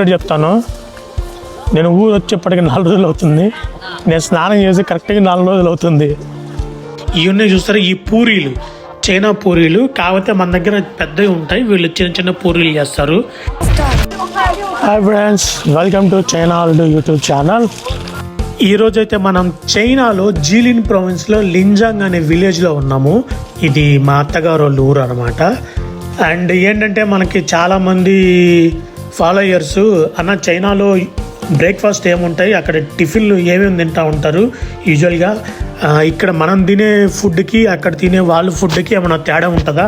చెప్తాను. నేను ఊరు వచ్చేప్పటికి నాలుగు రోజులు అవుతుంది. నేను స్నానం చేసి కరెక్ట్గా నాలుగు రోజులు అవుతుంది. ఇవన్నీ చూస్తారు ఈ పూరీలు. చైనా పూరీలు కాకపోతే మన దగ్గర పెద్దవి ఉంటాయి. వీళ్ళు చిన్న చిన్న పూరీలు చేస్తారు. Hi friends welcome to China old YouTube channel ఈ అయితే మనం చైనాలో జీలిన్ ప్రావిన్స్లో లింజాంగ్ అనే విలేజ్లో ఉన్నాము. ఇది మా అత్తగారు వాళ్ళ ఊరు అనమాట అండ్ ఏంటంటే మనకి చాలామంది ఫాలోయర్స్ అన్న చైనాలో బ్రేక్ఫాస్ట్ ఏముంటాయి? అక్కడ టిఫిన్లు ఏమేమి తింటూ ఉంటారు? యూజువల్గా ఇక్కడ మనం తినే ఫుడ్కి అక్కడ తినే వాళ్ళ ఫుడ్కి ఏమైనా తేడా ఉంటుందా?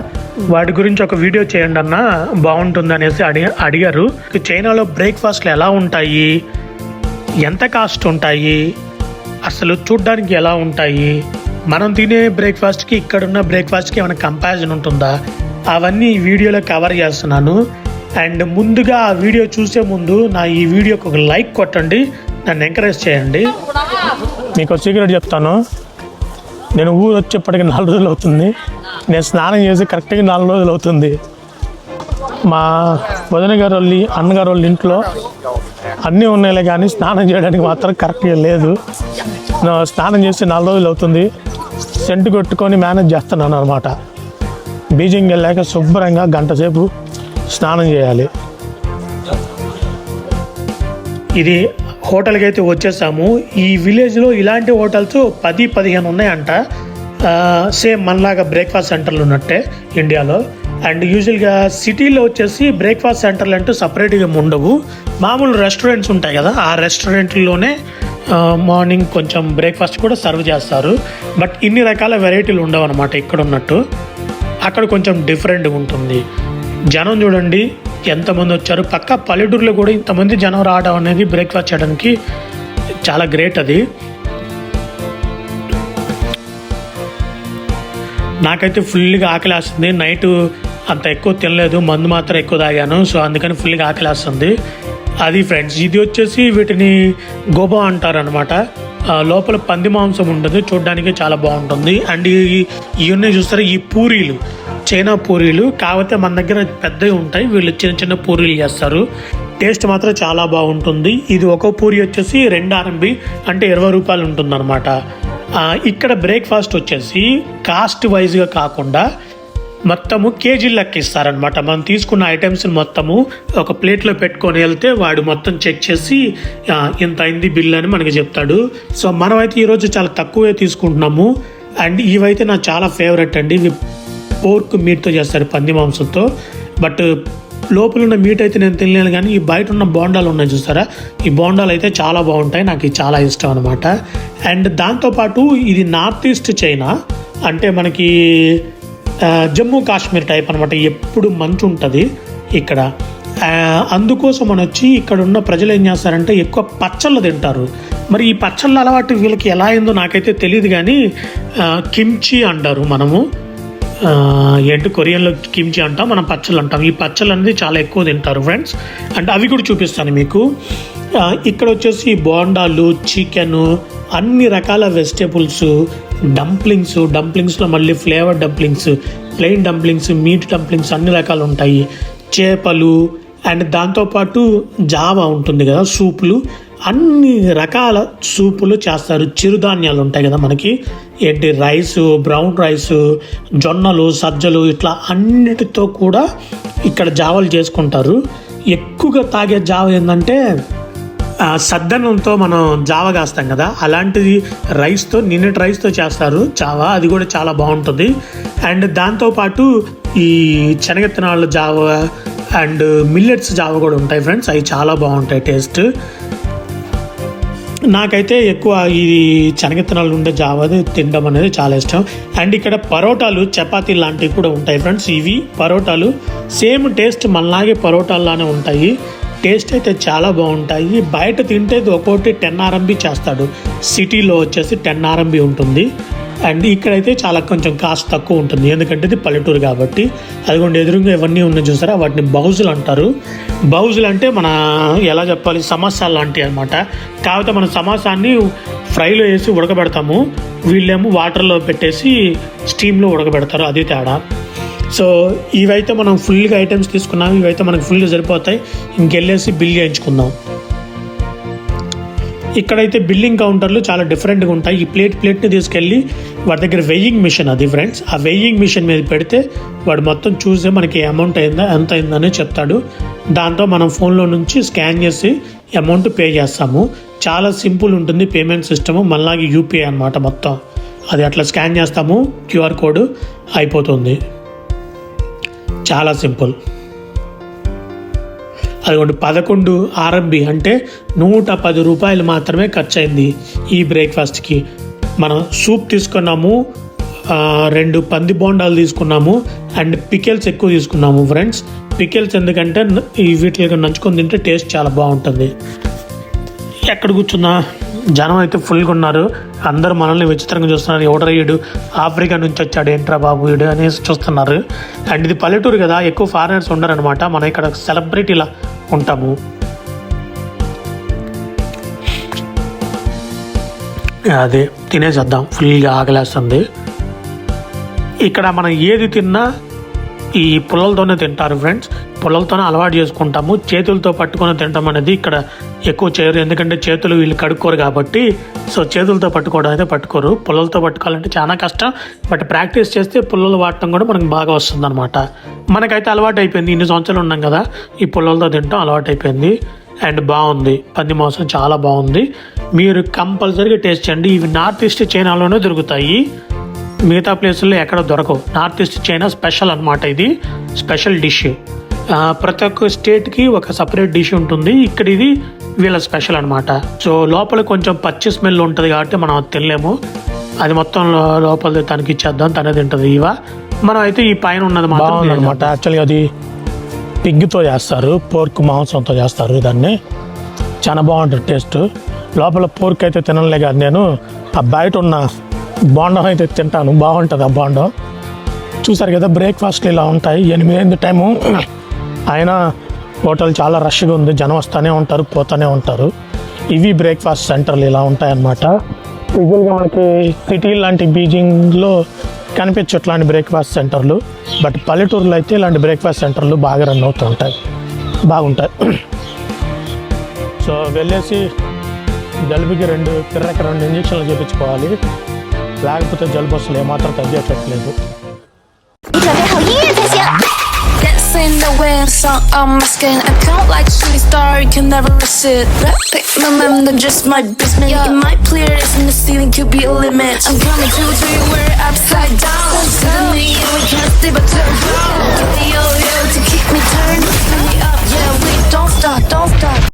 వాటి గురించి ఒక వీడియో చేయండి అన్న బాగుంటుంది అనేసి అడిగా అడిగారు. చైనాలో బ్రేక్ఫాస్ట్లు ఎలా ఉంటాయి? ఎంత కాస్ట్ ఉంటాయి? అసలు చూడ్డానికి ఎలా ఉంటాయి? మనం తినే బ్రేక్ఫాస్ట్కి ఇక్కడున్న బ్రేక్ఫాస్ట్కి ఏమైనా కంపారిజన్ ఉంటుందా? అవన్నీ వీడియోలో కవర్ చేస్తున్నాను. అండ్ ముందుగా ఆ వీడియో చూసే ముందు నా ఈ వీడియోకి ఒక లైక్ కొట్టండి. నన్ను ఎంకరేజ్ చేయండి. మీకు సీక్రెట్ చెప్తాను. నేను ఊరు వచ్చేప్పటికి నాలుగు రోజులు అవుతుంది. నేను స్నానం చేసి కరెక్ట్గా నాలుగు రోజులు అవుతుంది. మా వదిన గారు వాళ్ళ అన్నగారు వాళ్ళ ఇంట్లో అన్నీ ఉన్నాయిలే కానీ స్నానం చేయడానికి మాత్రం కరెక్ట్గా లేదు. స్నానం చేసి నాలుగు రోజులు అవుతుంది. సెంటు కొట్టుకొని మేనేజ్ చేస్తున్నాను అనమాట బీజింగ్ వెళ్ళాక శుభ్రంగా గంట సేపు స్నానం చేయాలి. ఇది హోటల్కి అయితే వచ్చేసాము. ఈ విలేజ్లో ఇలాంటి హోటల్స్ పది పదిహేను ఉన్నాయంట. సేమ్ మనలాగా బ్రేక్ఫాస్ట్ సెంటర్లు ఉన్నట్టే ఇండియాలో. అండ్ యూజువల్గా సిటీలో వచ్చేసి బ్రేక్ఫాస్ట్ సెంటర్లు అంటూ సపరేట్గా ఉండవు. మామూలు రెస్టారెంట్స్ ఉంటాయి కదా ఆ రెస్టారెంట్లోనే మార్నింగ్ కొంచెం బ్రేక్ఫాస్ట్ కూడా సర్వ్ చేస్తారు. బట్ ఇన్ని రకాల వెరైటీలు ఉండవు అనమాట ఇక్కడ ఉన్నట్టు అక్కడ కొంచెం డిఫరెంట్ ఉంటుంది. జనం చూడండి ఎంతమంది వచ్చారు. పక్క పల్లెటూరులో కూడా ఇంతమంది జనం రావడం అనేది బ్రేక్ఫాస్ట్ చేయడానికి చాలా గ్రేట్ అది. నాకైతే ఫుల్గా ఆకలేస్తుంది. నైట్ అంత ఎక్కువ తినలేదు. మందు మాత్రం ఎక్కువ తాగాను. సో అందుకని ఫుల్గా ఆకలేస్తుంది. అది ఫ్రెండ్స్ ఇది వచ్చేసి వీటిని గోబా అంటారు అనమాట లోపల పంది మాంసం ఉంటుంది. చూడడానికి చాలా బాగుంటుంది. అండ్ ఈ- ఇవన్నీ చూస్తారు? ఈ పూరీలు. చైనా పూరీలు కాకపోతే మన దగ్గర పెద్దవి ఉంటాయి. వీళ్ళు చిన్న చిన్న పూరీలు చేస్తారు. టేస్ట్ మాత్రం చాలా బాగుంటుంది. ఇది ఒక పూరి వచ్చేసి రెండు ఆర్ఎంబి అంటే ఇరవై రూపాయలు ఉంటుంది ఇక్కడ బ్రేక్ఫాస్ట్ వచ్చేసి కాస్ట్ వైజ్గా కాకుండా మొత్తము కేజీలు లెక్క ఇస్తారనమాట మనం తీసుకున్న ఐటమ్స్ని మొత్తము ఒక ప్లేట్లో పెట్టుకొని వెళ్తే వాడు మొత్తం చెక్ చేసి ఇంత అయింది బిల్ అని మనకి చెప్తాడు. సో మనమైతే ఈరోజు చాలా తక్కువే తీసుకుంటున్నాము. అండ్ ఇవైతే నాకు చాలా ఫేవరెట్ అండి. పోర్క్ మీట్తో చేస్తారు పంది మాంసంతో. బట్ లోపల ఉన్న మీట్ అయితే నేను తినలేను కానీ ఈ బయట ఉన్న బోండాలు ఉన్నాయి చూస్తారా? ఈ బోండాలు అయితే చాలా బాగుంటాయి. నాకు ఇది చాలా ఇష్టం అనమాట అండ్ దాంతోపాటు ఇది నార్త్ ఈస్ట్ చైనా. అంటే మనకి జమ్మూ కాశ్మీర్ టైప్ అనమాట ఎప్పుడు మంచు ఉంటుంది ఇక్కడ. అందుకోసం అని వచ్చి ఇక్కడ ఉన్న ప్రజలు ఏం చేస్తారంటే ఎక్కువ పచ్చళ్ళు తింటారు. మరి ఈ పచ్చళ్ళ అలవాటు వీళ్ళకి ఎలా అయిందో నాకైతే తెలియదు కానీ కిమ్చి అంటారు మనము. ఏంటి కొరియన్లో కిమ్చి అంటాం మనం పచ్చళ్ళు అంటాం. ఈ పచ్చళ్ళు అనేది చాలా ఎక్కువ తింటారు ఫ్రెండ్స్. అంటే అవి కూడా చూపిస్తాను మీకు. ఇక్కడ వచ్చేసి బోండాలు చికెను అన్ని రకాల వెజిటేబుల్స్ డంప్లింగ్స్ డంప్లింగ్స్లో మళ్ళీ flavour dumplings plain dumplings meat dumplings అన్ని రకాలు ఉంటాయి. చేపలు అండ్ దాంతోపాటు జావా ఉంటుంది కదా సూపులు. అన్ని రకాల సూపులు చేస్తారు. చిరుధాన్యాలు ఉంటాయి కదా మనకి. ఏంటి రైస్ బ్రౌన్ రైస్ జొన్నలు సజ్జలు ఇట్లా అన్నిటితో కూడా ఇక్కడ జావలు చేసుకుంటారు. ఎక్కువగా తాగే జావ ఏంటంటే సద్దన్నంతో మనం జావ కాస్తాం కదా. అలాంటిది రైస్తో నిన్నటి రైస్తో చేస్తారు. జావ అది కూడా చాలా బాగుంటుంది. అండ్ దాంతోపాటు ఈ శనగత్తనాల జావ అండ్ మిల్లెట్స్ జావ కూడా ఉంటాయి ఫ్రెండ్స్. అవి చాలా బాగుంటాయి టేస్ట్. నాకైతే ఎక్కువ ఈ శనగిత్తనాలు ఉండే జావాది తినడం అనేది చాలా ఇష్టం. అండ్ ఇక్కడ పరోటాలు చపాతీ లాంటివి కూడా ఉంటాయి ఫ్రెండ్స్. ఇవి పరోటాలు. సేమ్ టేస్ట్ మనలాగే పరోటాల్లానే ఉంటాయి. టేస్ట్ అయితే చాలా బాగుంటాయి. బయట తింటే ఒక్కోటి టెన్ ఆర్ఎంబి చేస్తాడు. సిటీలో వచ్చేసి టెన్ ఆర్ఎంబి ఉంటుంది. అండ్ ఇక్కడైతే చాలా కొంచెం కాస్ట్ తక్కువ ఉంటుంది. ఎందుకంటే ఇది పల్లెటూరు కాబట్టి. అదిగోండి ఎదురుగా ఇవన్నీ ఉన్నాయి చూసారా? వాటిని బౌజులు అంటారు. బౌజులు అంటే మన ఎలా చెప్పాలి సమోసాలు లాంటివి అనమాట కాకపోతే మన సమోసాన్ని ఫ్రైలో వేసి ఉడకబెడతాము. వీళ్ళేమో వాటర్లో పెట్టేసి స్టీమ్లో ఉడకబెడతారు. అది తేడా. సో ఇవైతే మనం ఫుల్గా ఐటమ్స్ తీసుకున్నాం ఇవైతే మనకు ఫుల్గా సరిపోతాయి. ఇంకెళ్ళేసి బిల్ చేయించుకుందాం ఇక్కడైతే బిల్లింగ్ కౌంటర్లు చాలా డిఫరెంట్గా ఉంటాయి. ఈ ప్లేట్ ప్లేట్ని తీసుకెళ్ళి వాడి దగ్గర వెయ్యింగ్ మిషన్ అది ఫ్రెండ్స్. ఆ వెయ్యింగ్ మిషన్ మీద పెడితే వాడు మొత్తం చూసే మనకి అమౌంట్ అయిందా ఎంత అయిందని చెప్తాడు. దాంతో మనం ఫోన్లో నుంచి స్కాన్ చేసి అమౌంట్ పే చేస్తాము. చాలా సింపుల్ ఉంటుంది పేమెంట్ సిస్టము. మళ్ళీ యూపీఐ అనమాట మొత్తం. అది అట్లా స్కాన్ చేస్తాము క్యూఆర్ కోడ్ అయిపోతుంది. చాలా సింపుల్. అదిగోండి పదకొండు ఆర్ఎంబి అంటే నూట పది రూపాయలు మాత్రమే ఖర్చు అయింది ఈ బ్రేక్ఫాస్ట్కి. మనం సూప్ తీసుకున్నాము రెండు పంది బోండాలు తీసుకున్నాము అండ్ పికెల్స్ ఎక్కువ తీసుకున్నాము ఫ్రెండ్స్. పికెల్స్ ఎందుకంటే వీటికి నంచుకొని తింటే టేస్ట్ చాలా బాగుంటుంది. ఎక్కడ కూర్చున్నా? జనం అయితే ఫుల్గా ఉన్నారు. అందరూ మనల్ని విచిత్రంగా చూస్తున్నారు. ఎవడరా వీడు ఆఫ్రికా నుంచి వచ్చాడు. ఏంట్రా బాబు వీడు అనేసి చూస్తున్నారు. అండ్ ఇది పల్లెటూరు కదా. ఎక్కువ ఫారినర్స్ ఉండరనమాట మనం ఇక్కడ సెలబ్రిటీలా ఉంటాము. అదే తినేసేద్దాం. ఫుల్గా ఆకలేస్తుంది. ఇక్కడ మనం ఏది తిన్నా ఈ పుల్లలతోనే తింటారు ఫ్రెండ్స్. పొలంతోనే అలవాటు చేసుకుంటాము. చేతులతో పట్టుకొని తింటాం అనేది ఇక్కడ ఎక్కువ చేయరు. ఎందుకంటే చేతులు వీళ్ళు కడుక్కోరు కాబట్టి సో చేతులతో పట్టుకోవడం అయితే పట్టుకోరు. పుల్లలతో పట్టుకోవాలంటే చాలా కష్టం. బట్ ప్రాక్టీస్ చేస్తే పుల్లలు వాడటం కూడా మనకు బాగా వస్తుంది అనమాట మనకైతే అలవాటు అయిపోయింది. ఇన్ని సంవత్సరాలు ఉన్నాం కదా ఈ పుల్లలతో తింటాం అలవాటు అయిపోయింది. అండ్ బాగుంది. పంది మాంసం చాలా బాగుంది. మీరు కంపల్సరీగా టేస్ట్ చేయండి. ఇవి నార్త్ ఈస్ట్ చైనాలోనే దొరుకుతాయి. మిగతా ప్లేసుల్లో ఎక్కడ దొరకవు. నార్త్ ఈస్ట్ చైనా స్పెషల్ అనమాట ఇది. Special dish. ప్రతి ఒక్క స్టేట్కి ఒక సపరేట్ డిష్ ఉంటుంది. ఇక్కడ ఇది వీళ్ళ స్పెషల్ అనమాట సో లోపల కొంచెం పచ్చి స్మెల్ ఉంటుంది కాబట్టి మనం తినలేము. అది మొత్తం లోపల తనకి ఇచ్చేద్దాం తనే తింటుంది ఇవ. మనం అయితే ఈ పైన ఉన్నది మాత్రం అనమాట యాక్చువల్గా అది పిగ్తో చేస్తారు పోర్క్ మాంసంతో చేస్తారు దాన్ని. చాలా బాగుంటుంది టేస్ట్ లోపల పోర్క్ అయితే తినలే కానీ నేను ఆ బయట ఉన్న బోండం అయితే తింటాను. బాగుంటుంది ఆ బోండం. చూసారు కదా బ్రేక్ఫాస్ట్లు ఇలా ఉంటాయి. ఎనిమిది టైము. ఆయన హోటల్ చాలా రష్గా ఉంది. జనం వస్తూనే ఉంటారు పోతూనే ఉంటారు. ఇవి బ్రేక్ఫాస్ట్ సెంటర్లు ఇలా ఉంటాయన్నమాట. యూజువల్గా మనకి సిటీ లాంటి బీజింగ్లో కనిపించు ఇట్లాంటి బ్రేక్ఫాస్ట్ సెంటర్లు. బట్ పల్లెటూరులో అయితే ఇలాంటి బ్రేక్ఫాస్ట్ సెంటర్లు బాగా రన్ అవుతూ ఉంటాయి. బాగుంటాయి. సో వెళ్ళేసి జలుబుకి రెండు పిర్రకి రెండు ఇంజక్షన్లు చేయించుకోవాలి లేకపోతే జలుబు అసలు ఏమాత్రం తగ్గేటట్లేదు. Dancing the a song on my skin. I count like shooting star, you can never resist. Pick my mind, I'm just my basement. Yeah. In my players in the ceiling could be a limit. I'm coming to to you where upside down. And we can't stay but turn round. Yo yo to keep me turned